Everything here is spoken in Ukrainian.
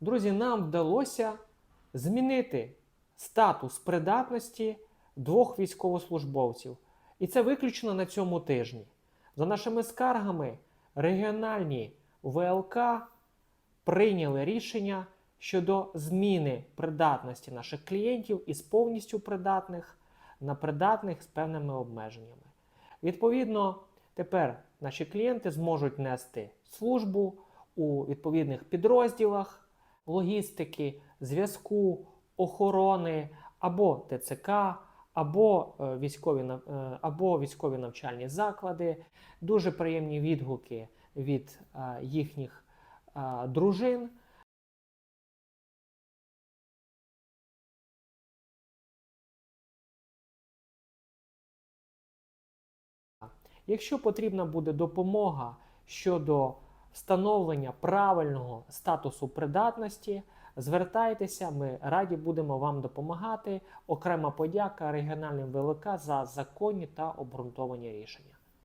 Друзі, нам вдалося змінити статус придатності двох військовослужбовців. І це виключно на цьому тижні. За нашими скаргами, регіональні ВЛК прийняли рішення щодо зміни придатності наших клієнтів із повністю придатних на придатних з певними обмеженнями. Відповідно, тепер наші клієнти зможуть нести службу у відповідних підрозділах логістики, зв'язку, охорони або ТЦК, або е, військові, е, або військові навчальні заклади. Дуже приємні відгуки від е, їхніх дружин. Якщо потрібна буде допомога щодо встановлення правильного статусу придатності, звертайтеся, ми раді будемо вам допомагати. Окрема подяка регіональним ВЛК за законні та обґрунтовані рішення.